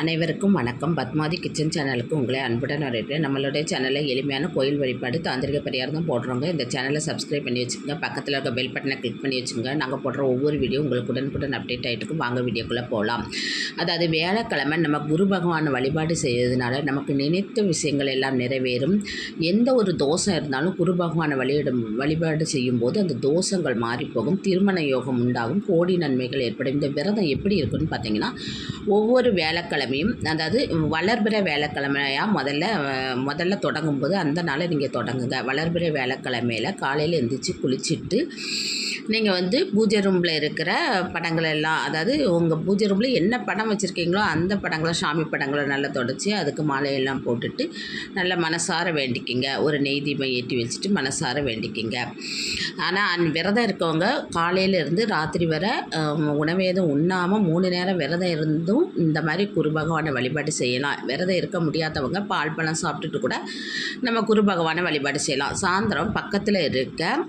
அனைவருக்கும் வணக்கம். பத்மாதி கிச்சன் சேனலுக்கு உங்களை அன்புடன் வரவேற்கிறேன் நம்மளுடைய சேனலில் எளிமையான கோயில் வழிபாடு தாந்திரிக பரிகாரம் தான் போடுறோங்க. இந்த சேனலை சப்ஸ்கிரைப் பண்ணி வச்சுக்கோங்க. பக்கத்தில் இருக்க பெல் பட்டனை கிளிக் பண்ணி வச்சுக்கோங்க. நாங்கள் போடுற ஒவ்வொரு வீடியோ உங்களுக்கு உடனுக்குடன் அப்டேட் ஆகிட்டு வாங்க வீடியோக்குள்ளே போகலாம் அதாவது வியாழக்கிழமை நம்ம குரு பகவான் வழிபாடு செய்யறதுனால நமக்கு நினைத்த விஷயங்கள் எல்லாம் நிறைவேறும். எந்த ஒரு தோஷம் இருந்தாலும் குரு பகவானை வழியிடும் வழிபாடு செய்யும்போது அந்த தோஷங்கள் மாறிப்போகும். திருமண யோகம் உண்டாகும். கோடி நன்மைகள் ஏற்படும். இந்த விரதம் எப்படி இருக்குன்னு பார்த்தீங்கன்னா ஒவ்வொரு வியாழக்கிழமையும் அதாவது வளர்பிற வியாழக்கிழமையாக முதல்ல முதல்ல முதல்ல தொடங்கும்போது அந்த நாளை நீங்கள் தொடங்குங்க. வளர்பிற வியாழக்கிழமையில் காலையில் எழுந்திரிச்சி குளிச்சுட்டு நீங்கள் வந்து பூஜை ரூமில் இருக்கிற படங்கள் எல்லாம் அதாவது உங்கள் பூஜை ரூமில் என்ன படம் வச்சுருக்கீங்களோ அந்த படங்களை சாமி படங்களை நல்லா தொடச்சி அதுக்கு மாலையெல்லாம் போட்டுட்டு நல்லா மனசார வேண்டிக்கிங்க. ஒரு நெய் தீபம் ஏற்றி வச்சுட்டு மனசார வேண்டிக்கிங்க. ஆனால் அந் விரதம் இருக்கவங்க காலையிலேருந்து ராத்திரி வரை உணவு எதுவும் உண்ணாமல் மூணு நேரம் விரதம் இருந்தும் இந்த மாதிரி குரு பகவானை வழிபாடு செய்யலாம். விரதம் இருக்க முடியாதவங்க பால் பழம் சாப்பிட்டுட்டு கூட நம்ம குரு பகவானை வழிபாடு செய்யலாம். சாயந்தரம் பக்கத்தில் இருக்க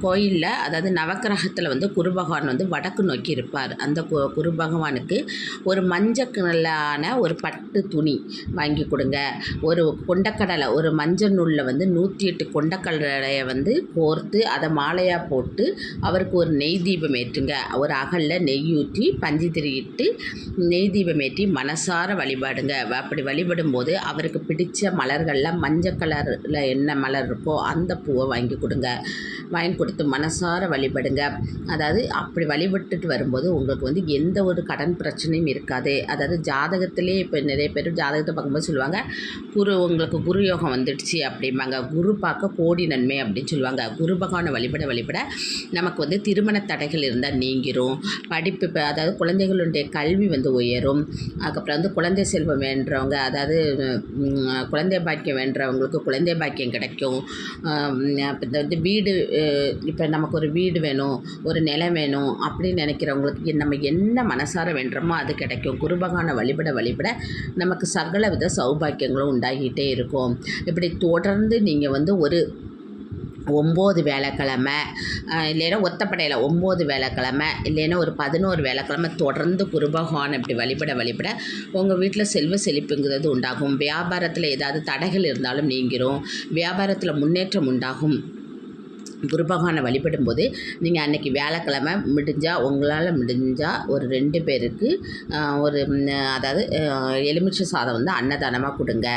கோயிலில் அதாவது நவக்கிரகத்தில் வந்து குரு பகவான் வந்து வடக்கு நோக்கி இருப்பார். அந்த கு- குரு பகவானுக்கு ஒரு மஞ்சள் கலரான ஒரு பட்டு துணி வாங்கி கொடுங்க. ஒரு கொண்டக்கடலை ஒரு மஞ்சள் நூலில் வந்து நூற்றி எட்டு கொண்டக்கடலையை வந்து கோர்த்து அதை மாலையாக போட்டு அவருக்கு ஒரு நெய் தீபம் ஏற்றுங்க. ஒரு அகலில் நெய் ஊற்றி பஞ்சு திரியிட்டு நெய் தீபம் ஏற்றி மனசார வழிபாடுங்க. அப்படி வழிபடும் போது அவருக்கு பிடித்த மலர்களில் மஞ்சள் கலரில் என்ன மலர் இருக்கோ அந்த பூவை வாங்கி கொடுங்க. வாங்கி கொடுத்து மனசார வழிபடுங்க. அதாவது அப்படி வழிபட்டுட்டு வரும்போது உங்களுக்கு வந்து எந்த ஒரு கடன் பிரச்சனையும் இருக்காது. அதாவது ஜாதகத்திலே இப்போ நிறைய பேர் ஜாதகத்தை பார்க்கும்போது சொல்லுவாங்க குரு உங்களுக்கு குரு யோகம் வந்துடுச்சு அப்படிம்பாங்க. குரு பார்க்க கோடி நன்மை அப்படின்னு சொல்லுவாங்க. குரு பகவானை வழிபட வழிபட நமக்கு வந்து திருமண தடைகள் இருந்தால் நீங்கிரும். படிப்பு இப்போ அதாவது குழந்தைகளுடைய கல்வி வந்து உயரும். அதுக்கப்புறம் வந்து குழந்தை செல்வம் வேண்டுறவங்க அதாவது குழந்தை பாக்கியம் வேண்டுறவங்களுக்கு குழந்தை பாக்கியம் கிடைக்கும். அப்போ இந்த வந்து வீடு இப்போ நமக்கு ஒரு வீடு வேணும் ஒரு நிலம் வேணும் அப்படின்னு நினைக்கிறவங்களுக்கு நம்ம என்ன மனசார வேண்டுறோமோ அது கிடைக்கும். குருபகான வழிபட வழிபட நமக்கு சகல வித சௌபாக்கியங்களும் உண்டாகிட்டே இருக்கும். இப்படி தொடர்ந்து நீங்கள் வந்து ஒரு ஒம்பது வேலைக்கிழமை இல்லைன்னா ஒத்தப்படையில் ஒம்பது வேலைக்கிழமை இல்லைன்னா ஒரு பதினோரு வேலைக்கிழமை தொடர்ந்து குருபகவான் இப்படி வழிபட வழிபட உங்கள் வீட்டில் செல்வ செழிப்புங்கிறது உண்டாகும். வியாபாரத்தில் ஏதாவது தடைகள் இருந்தாலும் நீங்கிரும். வியாபாரத்தில் முன்னேற்றம் உண்டாகும். குரு பகவானை வழிபடும்போது நீங்கள் அன்றைக்கி வியாழக்கிழமை முடிஞ்சால் உங்களால் முடிஞ்சால் ஒரு ரெண்டு பேருக்கு ஒரு அதாவது எலுமிச்சை சாதம் வந்து அன்னதானமாக கொடுங்க.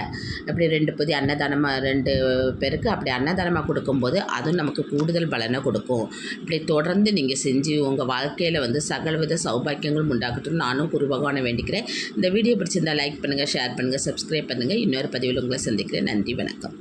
அப்படி ரெண்டு பொதி அன்னதானமாக ரெண்டு பேருக்கு அப்படி அன்னதானமாக கொடுக்கும்போது அதுவும் நமக்கு கூடுதல் பலனை கொடுக்கும். இப்படி தொடர்ந்து நீங்கள் செஞ்சு உங்கள் வாழ்க்கையில் வந்து சகலவித சௌபாக்கியங்களும் உண்டாகட்டும். நானும் குரு பகவானை வேண்டிக்கிறேன். இந்த வீடியோ பிடிச்சிருந்தா லைக் பண்ணுங்கள் ஷேர் பண்ணுங்கள் சப்ஸ்கிரைப் பண்ணுங்கள் இன்னொரு பதிவில் உங்களை சந்திக்கிறேன். நன்றி வணக்கம்.